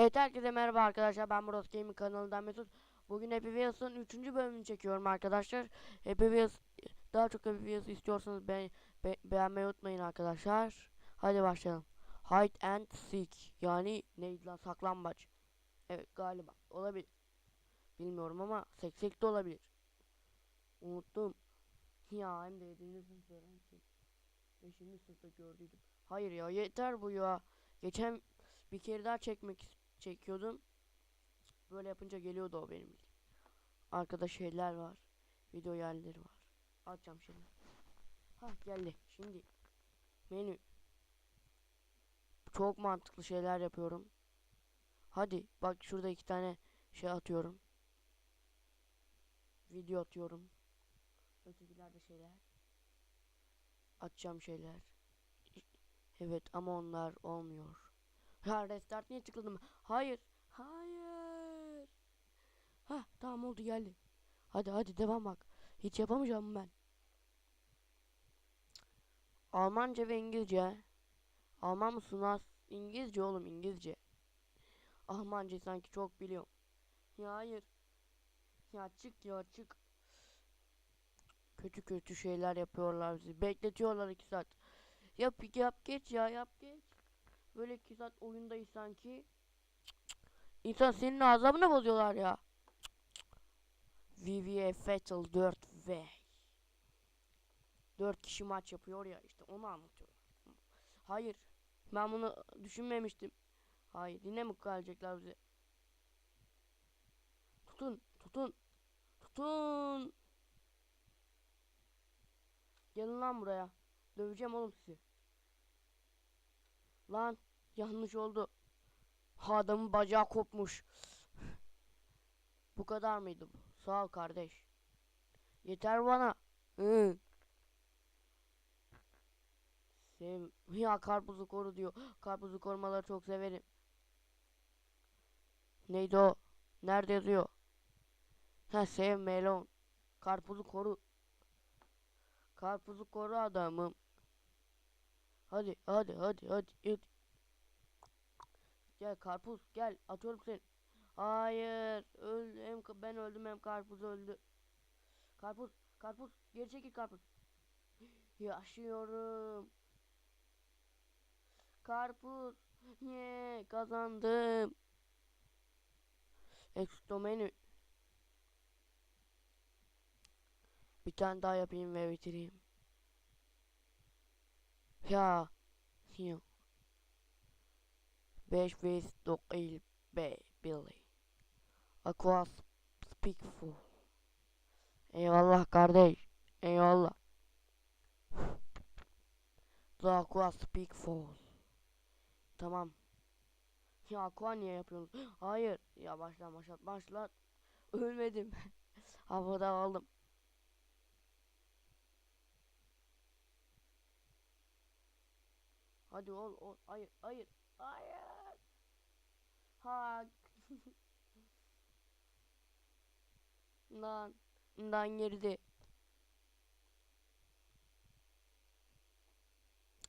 Evet herkese merhaba arkadaşlar ben Murat Gaming kanalından Mesut. Bugün Happy Wheels'ın 3. bölümünü çekiyorum arkadaşlar. Happy Wheels daha çok Happy Wheels istiyorsanız be, be- beğenmeyi unutmayın arkadaşlar. Hadi başlayalım. Hide and seek yani neydi lan saklambaç. Evet galiba olabilir. Bilmiyorum ama seksek de olabilir. Unuttum. Ya hem de 7. sınıf öğrenci. 5. sınıfta gördüydüm. Hayır ya yeter bu ya. Geçen bir kere daha çekmek is- çekiyordum. Böyle yapınca geliyordu o benim. Arkada şeyler var. Video yerleri var. Açacağım şimdi. Ha geldi. Şimdi menü. Çok mantıklı şeyler yapıyorum. Hadi bak şurada iki tane şey atıyorum. Video atıyorum. Ötekilerde şeyler. Açacağım şeyler. Evet ama onlar olmuyor. Ha restart niye tıkladım? Hayır. Hayır. Ha tamam oldu geldi. Hadi hadi devam bak. Hiç yapamayacağım ben. Almanca ve İngilizce. Alman mısın lan? İngilizce oğlum İngilizce. Almanca sanki çok biliyorum. Ya hayır. Ya çık ya çık. Kötü kötü şeyler yapıyorlar bizi. Bekletiyorlar iki saat. Yap yap geç ya yap geç. Böyle iki saat oyundayız sanki. İnsan senin azabını bozuyorlar ya. VVA Fatal 4V. 4 kişi maç yapıyor ya işte onu anlatıyorum. Hayır. Ben bunu düşünmemiştim. Hayır yine mi gelecekler bize? Tutun tutun. Tutun. Gelin lan buraya. Döveceğim oğlum sizi. Lan yanlış oldu. Adamın bacağı kopmuş. bu kadar mıydı bu? Sağ ol kardeş. Yeter bana. Hı. Sev ya karpuzu koru diyor. Karpuzu korumaları çok severim. Neydi o? Nerede yazıyor? Ha sev melon. Karpuzu koru. Karpuzu koru adamım. Hadi hadi hadi hadi. hadi. Gel karpuz gel atıyorum seni. Hayır öl hem ben öldüm hem karpuz öldü. Karpuz karpuz geri çekil karpuz. Yaşıyorum. Karpuz. Ye kazandım. Exto menü. Bir tane daha yapayım ve bitireyim. Ya. Ya. 5 vs 9 B Billy. Aqua Speak Full. Eyvallah kardeş. Eyvallah. The Aqua Speak Full. Tamam. Ya Aqua niye yapıyorsunuz? Hayır. Ya başla başlat başlat. Ölmedim. Havada aldım. Hadi ol ol. Hayır hayır. Hayır. Ha. Lan. Lan girdi.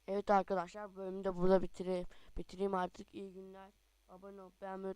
Evet arkadaşlar bölümü de burada bitireyim. Bitireyim artık. İyi günler. Abone ol, beğenmeyi